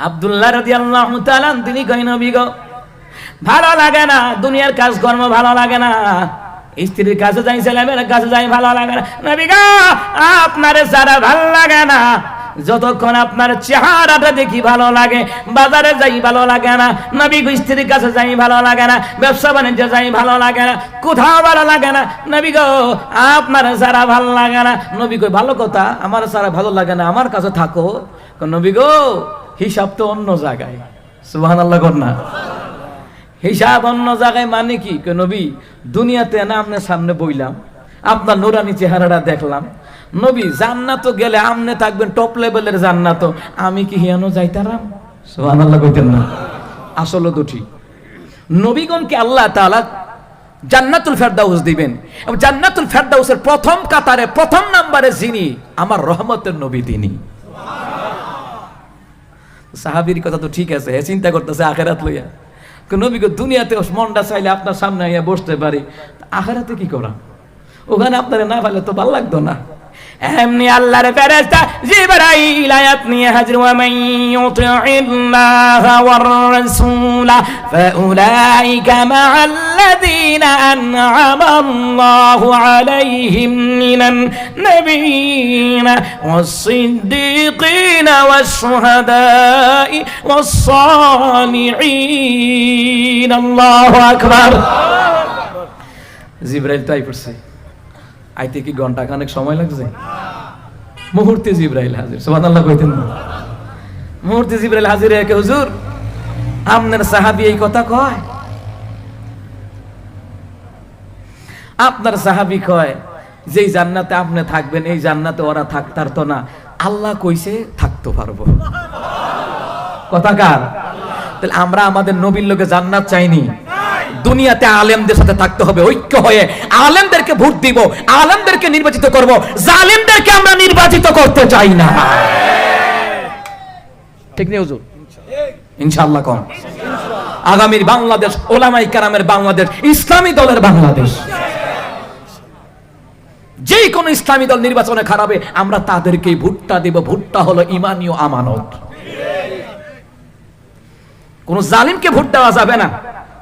আব্দুল্লাহ রাদিয়াল্লাহু তাআলা তিনি কই নবী গো, ভালো লাগে না, দুনিয়ার কাজকর্ম ভালো লাগে না। স্ত্রীর কাছে যাই, ছেলেমেয়ের কাছে যাই, ভালো লাগে না। নবী গো, আপনার সারা ভালো লাগে না। যতক্ষণ আপনার চেহারাটা দেখি ভালো লাগে, বাজারে যাই ভালো লাগে না। নবী গো, স্ত্রীর কাছে যাই ভালো লাগে না। ব্যবসা বাণিজ্য যাই ভালো লাগে না। কোথাও ভালো লাগে না। নবী গো, আপনার সারা ভালো লাগে না। নবী কই ভালো কথা, আমার সারা ভালো লাগে না। আমার কাছে থাকো। নবী গো হিসাব তো অন্য জায়গায়। সুবহান আল্লাহ না। হিসাব অন্য জায়গায় মানে কি? নবী, দুনিয়াতে না আপনার সামনে বইলাম, আপনার নোরানি চেহারাটা দেখলাম। নবী, জান্নাত গেলে আমনে থাকবেন টপ লেভেলের জান্নাত। আমি কি হিয়ানো যাইতারাম? সুবহান আল্লাহ কইতেন না। আসলে তো ঠিক। নবীগণকে আল্লাহ তাআলা জান্নাতুল ফেরদাউস দিবেন। এবং জান্নাতুল ফেরদাউসের প্রথম কাতারে, প্রথম নাম্বারে যিনি, আমার রহমতের নবী তিনি। সাহাবীর কথা তো ঠিক আছে হ্যাঁ চিন্তা করতেছে আখেরাত লইয়া। কই নবী গো দুনিয়াতে মনটা চাইলে আপনার সামনে আইয়া বসতে পারি। আখেরাতে কি করা? ওখানে আপনারা না পাইলে তো ভালো লাগতো না। এমনি আল্লাহর ফেরেশতা জিবরাইল আয়াত নিয়ে হাজির ওয়া মান ইউতি'িল্লাহ ওয়ার রাসূল ফাউলাইকা মা'আল্লাযীনা আন'আমা আল্লাহু আলাইহিম মিনান নাবিয়িনা ওয়াস-সিদ্দীকিনা ওয়াশ-শুহাদাই ওয়াস-সালিহিন আল্লাহু আকবার জিবরাইল তাই পড়ছে আইতে কি ঘণ্টা খানেক সময় লাগছে? মুহূর্তে জিব্রাইল হাজির, সুবহানাল্লাহ কইতেন না। মুহূর্তে জিব্রাইল হাজির একে, হুজুর আপনার সাহাবী এই কথা কয়? আপনার সাহাবী কয়, যেই জান্নাতে আপনি থাকবেন, এই জান্নাতে ওরা থাকতার তো না। আল্লাহ কইছে, থাকতে পারব। কথা কার? তাহলে আমরা আমাদের নবীর লোকে জান্নাত চাইনি। দুনিয়াতে আলেমদের সাথে থাকতে হবে, ঐক্য হয়ে আলেমদেরকে ভোট দিব, আলেমদেরকে নির্বাচিত করব, জালেমদেরকে আমরা নির্বাচিত করতে চাই না। ঠিক নেই হুজুর? ইনশাআল্লাহ কম। আগামীর বাংলাদেশ, ওলামাই কারামের বাংলাদেশ, ইসলামী দলের বাংলাদেশ। যে কোনো ইসলামী দল নির্বাচনে খারাপে আমরা তাদেরকে ভোটটা দেব, ভোটটা হলো ইমানীয় আমানত। কোন জালিমকে ভোট দেওয়া যাবে না।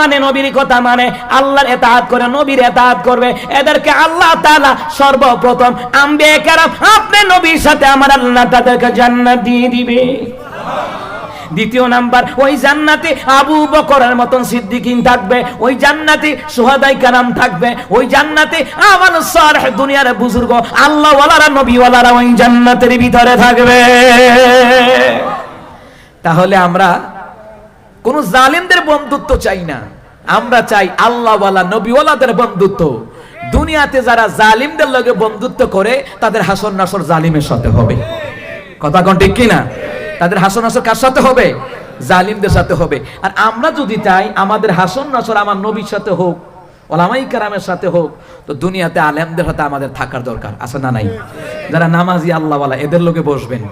মানে নবীর কথা মানে? আল্লাহর এতাআত করে নবীর এতাআত করবে। এদেরকে আল্লাহ তাআলা সর্বপ্রথম আম্বিয়া কেরাম আপনি নবীর সাথে আমার আল্লাহ তাদেরকে জান্নাত দিয়ে দিবে। দ্বিতীয় নাম্বার, ওই জান্নাতে আবু বকরের মতন সিদ্দিকিন থাকবে, ওই জান্নাতে সুহাদাই কারাম থাকবে, ওই জান্নাতে আমার সারহ দুনিয়ার বুজুর্গ আল্লাহ ওয়ালারা নবী ওয়ালারা ওই জান্নাতের ভিতরে থাকবে। তাহলে আমরা কোন জালিমদের বন্ধুত্ব চাই না। আমরা চাই আল্লাহওয়ালা, নবীওয়ালাদের বন্ধুত্ব। দুনিয়াতে যারা জালিমদের লগে বন্ধুত্ব করে, তাদের হাসন নাসর জালিমের সাথে হবে। কথা কোন ঠিক কিনা? তাদের হাসন নাসর কার সাথে হবে? জালিমদের সাথে হবে। আর আমরা যদি চাই আমাদের হাসন নাসর আমার নবীর সাথে হোক, ওলামাই কারামের সাথে হোক, তো দুনিয়াতে আলেমদের সাথে আমাদের থাকার দরকার আছে না নাই? যারা নামাজি আল্লাহওয়ালা, এদের লোকে বসবেন।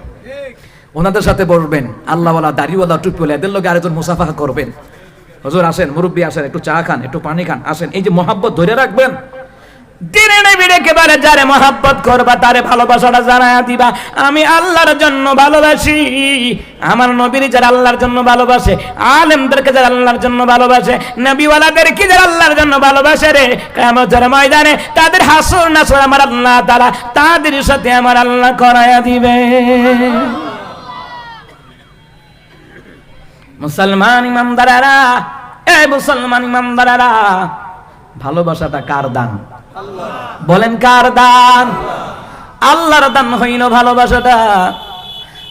ওনাদের সাথে বসবেন, আল্লাহওয়ালা, দাড়িওয়ালা, টুপিওয়ালা, এদের লোকে আরেকজন মুসাফা করবেন। হজুর আসেন, মুরব্বী আসেন, একটু চা খান, একটু পানি খান, আসেন। এই যে মহাব্বত ধরে রাখবেন। দিনে যারে মহাব্বত করবা, তারে ভালোবাসাটা জানায়া দিবা। আমি আল্লাহর জন্য ভালোবাসি। আমার নবীর যারা আল্লাহর জন্য ভালোবাসে, আলেমদেরকে যারা আল্লাহর জন্য ভালোবাসে, নবীওয়ালাদেরকে যারা আল্লাহর জন্য ভালোবাসে রে কেমতের ময়দানে তাদের হাসুর নাসুর আমার আল্লাহ তারা তাদের সাথে আমার আল্লাহ করায়া দিবে। মুসলমান ইমামদারারা এ মুসলমান ইমামদারারা ভালোবাসাটা কার দান? বলেন কার দান? আল্লাহর দান হইল ভালোবাসাটা।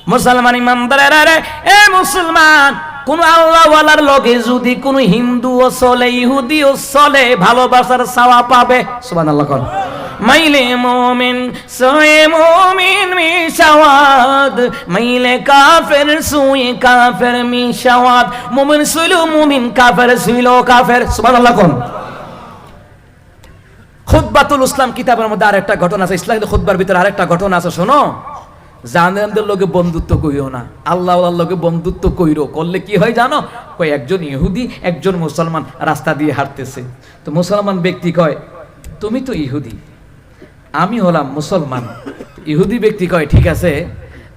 মুসলমান ইমামদারেরা রে, এ মুসলমান, কোন আল্লাহওয়ালার লগে যদি কোন হিন্দু ও চলে ইহুদি ও চলে, ভালোবাসার চাওয়া পাবে। সুবহানাল্লাহ কোন মাইলে মোমিন, সোয়ে মোমিন মিশাওয়াদ মাইলে কাফের, সুয়ে কাফের মিশাওয়াদ মোমিন সুইলো মোমিন কাফের সুইলো কাফের। সুবহানাল্লাহ কোন? খুতবাতুল ইসলাম কিতাবের মধ্যে আরেকটা ঘটনা আছে ইসলামের খুতবার ভিতরে আরেকটা ঘটনা আছে, শোনো। জানেনদের লোকে বন্ধুত্ব কইও না আল্লাহ লোকে বন্ধুত্ব কইরো করলে কি হয় জানো? কয়, একজন ইহুদি, একজন মুসলমান রাস্তা দিয়ে হাঁটতেছে। তো মুসলমান ব্যক্তি কয়, তুমি তো ইহুদি আমি হলাম মুসলমান। ইহুদি ব্যক্তি কয়, ঠিক আছে,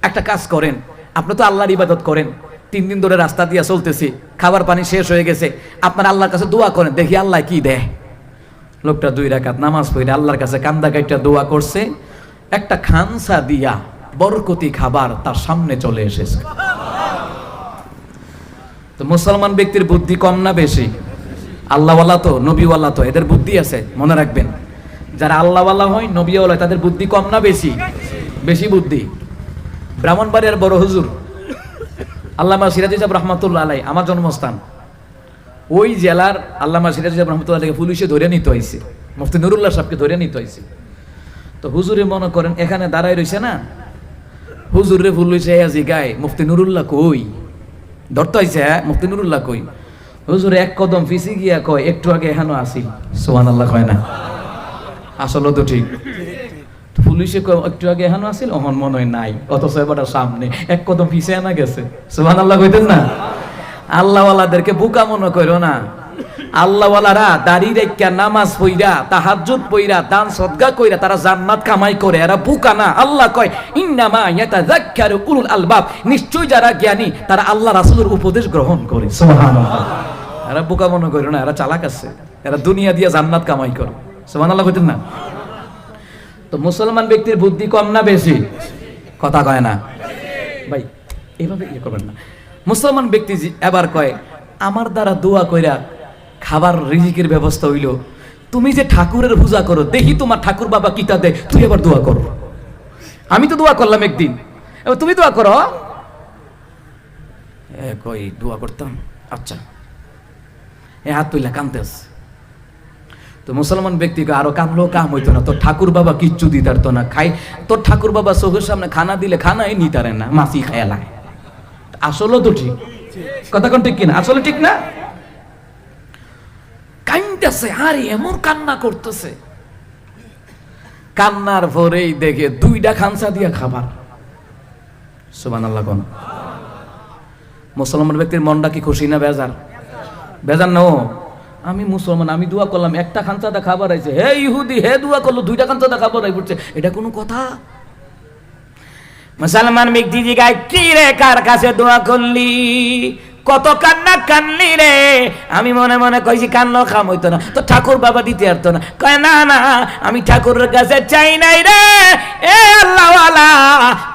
একটা কাজ করেন। আপনি তো আল্লাহর ইবাদত করেন। তিন দিন ধরে রাস্তা দিয়ে চলতেছি, খাবার পানি শেষ হয়ে গেছে। আপনার আল্লাহর কাছে দোয়া করেন, দেখি আল্লাহ কি দেয়। লোকটা দুই রাকাত নামাজ পড়ে আল্লাহর কাছে কান্দা কাইটা দোয়া করছে, একটা খানসা দিয়া বরকতি খাবার তার সামনে চলে এসেছে। তো মুসলমান ব্যক্তির বুদ্ধি কম না বেশি? আল্লাহওয়ালা তো, নবীওয়ালা তো, এদের বুদ্ধি আছে, মনে রাখবেন। যারা আল্লাহওয়ালা হয় নবীওয়ালা হয়, তাদের বুদ্ধি কম না বেশি? বেশি বুদ্ধি। ব্রাহ্মণবাড়িয়ার বড় হুজুর আল্লামা সিরাজ ইসাব রহমাতুল্লাহ আলাই আমার জন্মস্থান। ওই জেলার আল্লামা সিরাজ ইসাব রহমতুল্লাহকে পুলিশে ধরে নিতে হয়েছে। মুফতি নুরুল্লাহ সাহেবকে ধরে নিতে হয়েছে। তো হুজুরে মনে করেন এখানে দাঁড়ায় রয়েছে না? হুজুরে পুলিশে আজি গায় মুফতি নুরুল্লাহ কই? ধরতে হয়েছে হ্যাঁ মুফতি নুরুল্লাহ কই? হুজুরে এক কদম ফিসি গিয়া কয় একটু আগে এখানো আসিল। সোহান আল্লাহ কয় না? আসলে তো ঠিক। পুলিশে একটু আগে এখানো আসিল অহন মনে হয় নাই, অথচ এবারটা সামনে। এক কদম পিছিয়ে আনা গেছে। সোহান আল্লাহ কইতেন না? আল্লাহওয়ালাদেরকে বোকা মনে করো না। আল্লাহওয়ালারা দাড়ি রেখা, নামাজ পইরা, তাহাজ্জুদ পইরা, দান সদগা কইরা তারা জান্নাত কামাই করে। এরা বোকা না। আল্লাহ কয়, ইন্নামা ইয়াতাযাক্কারু উলুল আলবাব। নিশ্চয় যারা জ্ঞানী, তারা আল্লাহ রাসূলের উপদেশ গ্রহণ করে। সুবহানাল্লাহ। এরা বোকা মনে করো না, এরা চালাক আছে। এরা দুনিয়া দিয়ে জান্নাত কামাই করে। সুবহানাল্লাহ কইতেন না। তো মুসলমান ব্যক্তির বুদ্ধি কম না বেশি? কথা কয় না। ভাই, এইভাবে ইয়ে করবেন না। মুসলমান ব্যক্তি এবার কয়, আমার দ্বারা দোয়া কইরা খাবার রিজিকের ব্যবস্থা হইল। তুমি যে ঠাকুরের পূজা করো, দেখি তোমার ঠাকুর বাবা কিতা দেয়। তুই এবার দোয়া করো। আমি তো দোয়া করলাম একদিন। এবার তুমি দোয়া করো। কই, দোয়া করতাম? আচ্ছা। এ হাত তুইলা কানতেস তো মুসলমান ব্যক্তিকে আরও কামলেও কাম হইতো না। তোর ঠাকুর বাবা কিচ্ছু দিতে পারতো না। খাই, তোর ঠাকুর বাবা চোখের সামনে খানা দিলে খানাই নিতে পারে না মাছি খায়া লাগে আসলে তো ঠিক। কথা কোন ঠিক কিনা? আসলে ঠিক না? কান্দতেছে আর এমন কান্না করতেছে। কান্নার ভরেই দেখে দুইটা খানসা দিয়া খাবার। সুবান আল্লাহ কোন? মুসলমান ব্যক্তির মনটা কি খুশি না বেজার? বেজার না আমি মুসলমান, আমি দোয়া করলাম, একটা খানসাদা খাবার আইছে। হে ইহুদি, হে দোয়া করল, দুইটা খানসাদা খাবার আই পড়ছে। এটা কোনো কথা? মুসলমান ব্যক্তি জিগায় কি রে, কার কাছে দোয়া করলি? কত কান্না কান্নি রে? আমি মনে মনে কইছি, কান্না খাম হইতো না। তো ঠাকুর বাবা দিতে পারতো না। কয়, না না, আমি ঠাকুরের কাছে চাই নাই রে। এ আল্লাহওয়ালা,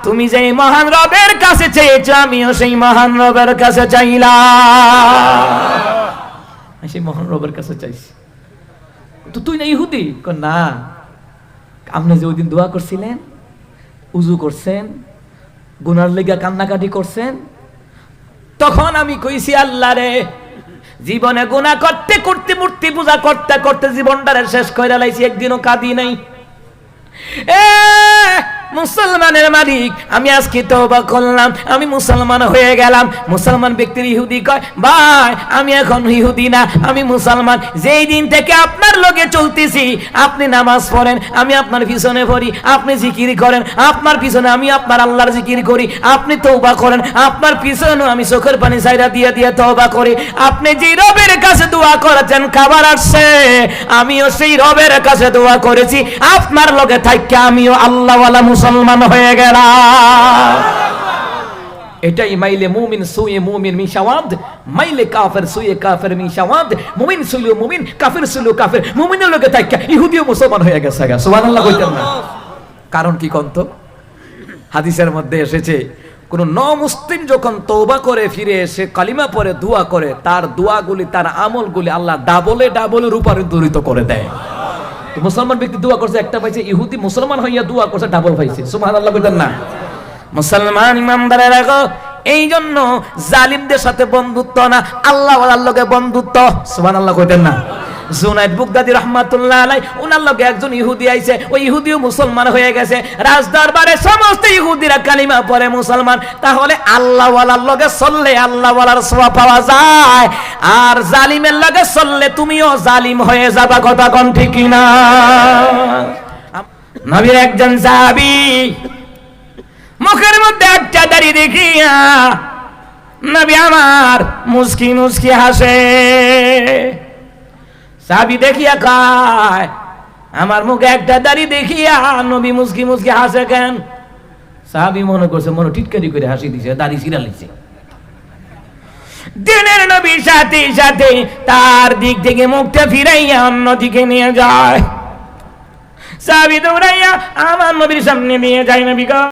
তুমি যেই মহান রবের কাছে চেয়েছো, আমিও সেই মহান রবের কাছে চাইলাম। সেই মহান রবের কাছে চাইছি তো তুই না ইহুদি না আপনি যে ওই দিন দোয়া করছিলেন উজু করছেন গুনার লেগা কান্নাকাটি করছেন তখন আমি কইছি আল্লাহ রে জীবনে গুনাহ করতে করতে মূর্তি পূজা করতে করতে জীবনটারে শেষ করে লাইছি, একদিনও কাঁদি নাই। এ মুসলমানের মালিক। আমি আজকে তওবা করলাম, আমি মুসলমান হয়ে গেলাম। মুসলমান ব্যক্তির ইহুদি কয়, ভাই, আমি এখন ইহুদি না, আমি মুসলমান। যেই দিন থেকে আপনার লগে চলতেছি, আপনি নামাজ পড়েন, আমি আপনার পিছনে পড়ি, আপনি জিকির করেন, আপনার পিছনে আমি আপনার আল্লাহর জিকির করি, আপনি তওবা করেন, আপনার পিছনে আমি চোখের পানি সাইরা দিয়ে দিয়ে তওবা করি। আপনি যে রবের কাছে দোয়া করেছেন, খাবার আসছে, আমিও সেই রবের কাছে দোয়া করেছি। আপনার লগে থাইকে আমিও আল্লাহওয়ালা মুসলমান হয়ে গেলাম এটাই মাইলে মুমিন, সুয়ে মুমিন মিশাওয়াদ মাইলে কাফের, সুয়ে কাফের মিশাওয়াদ মুমিন সুইলো মুমিন, কাফের সুইলো কাফের। মুমিনের লগে থাইকা ইহুদিও মুসলমান হয়ে গেছে সুবহানাল্লাহ কইতেন না। কারণ কি কন্ত? হাদিসের মধ্যে এসেছে, কোন ন মুসলিম যখন তৌবা করে ফিরে এসে কালিমা পরে দোয়া করে, তার দোয়াগুলি, তার আমলগুলি আল্লাহ ডাবলে ডাবলে রূপান্তরিত করে দেয়। মুসলমান ব্যক্তি দোয়া করছে, একটা পাইছে ইহুদি, মুসলমান হইয়া দোয়া করছে ডাবল পাইছে। সুবহানাল্লাহ কইতেন না। মুসলমান ইমানদারের রাখো এই জন্য জালিমদের সাথে বন্ধুত্ব না, আল্লাহ আল্লাহকে বন্ধুত্ব। সুবহানাল্লাহ কইতেন না। জুনাইদ বুগদাদি রহমাতুল্লাহ আলাই ওনার লগে একজন ইহুদি আইছে। ওই ইহুদিও মুসলমান হয়ে গেছে। রাজ দরবারে সমস্ত ইহুদিরা কালিমা পড়ে মুসলমান। তাহলে আল্লাহ ওয়ালার লগে চললে আল্লাহ ওয়ালার সোয়া পাওয়া যায়। আর জালিমের লগে চললে তুমিও জালিম হয়ে যাবা, কথা কোন ঠিক না নবীর একজন সাহাবী, মুখের মধ্যে একটা দাড়ি দেখিয়া, নবী আমার মুস্কি মুস্কি হাসে। সাবি দেখিয়া কায়, আমার মুখে একটা দাড়ি দেখিয়া নবী মুসকি মুস্কি হাসে কেন? সাহাবি মনে করছে, মনে টিটকারি করে হাসি দিছে, দাড়ি ছিড়া লিছে দিনের নবীর সাথে সাথে তার দিক থেকে মুখটা ফিরাইয়া অন্য দিকে নিয়ে যায়। সাবি দৌড়াইয়া আমার নবীর সামনে নিয়ে যায় নবী